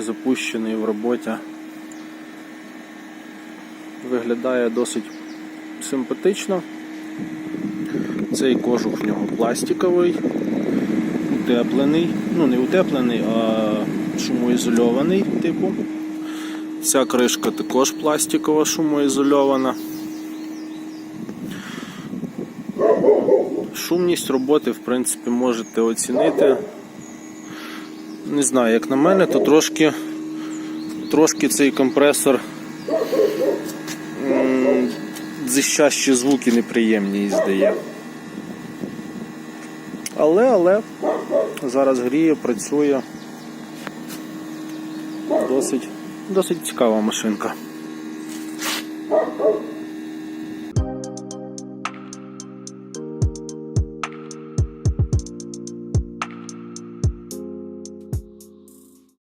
запущений в роботі. Виглядає досить симпатично. Цей кожух в нього пластиковий, утеплений. Ну, не утеплений, а шумоізольований типу. Ця кришка також пластикова, шумоізольована. Шумність роботи, в принципі, можете оцінити. Не знаю, як на мене, то трошки, трошки цей компресор дзищащі звуки неприємні здає. Але, але зараз гріє, працює. Досить, досить цікава машинка.